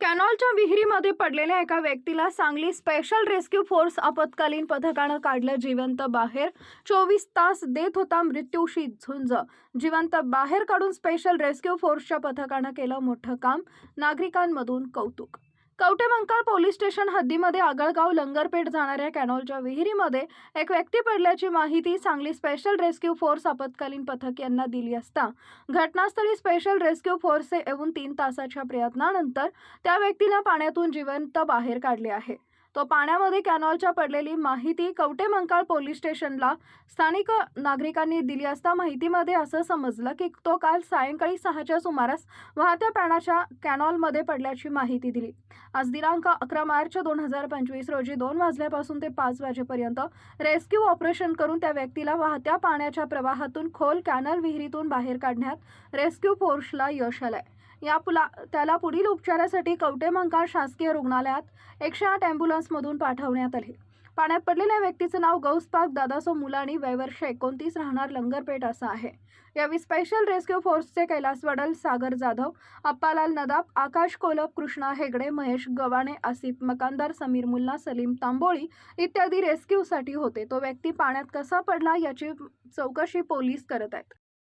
कॅनॉलच्या विहिरीमध्ये पडलेल्या एका व्यक्तीला सांगली स्पेशल रेस्क्यू फोर्स आपत्कालीन पथकानं काढलं जिवंत बाहेर. चोवीस तास देत होता मृत्यूशी झुंज. जिवंत बाहेर काढून स्पेशल रेस्क्यू फोर्सच्या पथकानं केलं मोठं काम. नागरिकांमधून कौतुक कवटेमंकाळ पोलीस स्टेशन हद्दीमध्ये आगळगाव लंगरपेठ जाणाऱ्या कॅनॉलच्या विहिरीमध्ये एक व्यक्ती पडल्याची माहिती सांगली स्पेशल रेस्क्यू फोर्स आपत्कालीन पथक यांना दिली असता. घटनास्थळी स्पेशल रेस्क्यू फोर्सचे येऊन तीन तासाच्या प्रयत्नानंतर त्या व्यक्तीला पाण्यातून जिवंत बाहेर काढले आहे. तो पाण्यामध्ये कॅनॉलच्या पडलेली माहिती कवटेमंकाळ पोलीस स्टेशनला स्थानिक नागरिकांनी दिली असता माहितीमध्ये असं समजलं की तो काल सायंकाळी सहाच्या सुमारास वाहत्या पाण्याच्या कॅनॉलमध्ये पडल्याची माहिती दिली. आज दिनांक अकरा मार्च दोन हजार पंचवीस रोजी दोन वाजल्यापासून ते पाच वाजेपर्यंत रेस्क्यू ऑपरेशन करून त्या व्यक्तीला वाहत्या पाण्याच्या प्रवाहातून खोल कॅनल विहिरीतून बाहेर काढण्यात रेस्क्यू फोर्सला यश आलंय. या पुला त्याला पुढील उपचारासाठी कवटेमंकाळ शासकीय रुग्णालयात एकशे आठ ॲम्ब्युलन्समधून पाठवण्यात आले. पाण्यात पडलेल्या व्यक्तीचं नाव गौसपाक दादासो मुलानी वयवर्ष एकोणतीस राहणार लंगरपेठ असं आहे. यावेळी स्पेशल रेस्क्यू फोर्सचे कैलास वडल सागर जाधव अप्पालाल नदाब आकाश कोलप कृष्णा हेगडे महेश गवाणे आसिफ मकानदार समीर मुल्ला सलीम तांबोळी इत्यादी रेस्क्यूसाठी होते. तो व्यक्ती पाण्यात कसा पडला याची चौकशी पोलीस करत आहेत.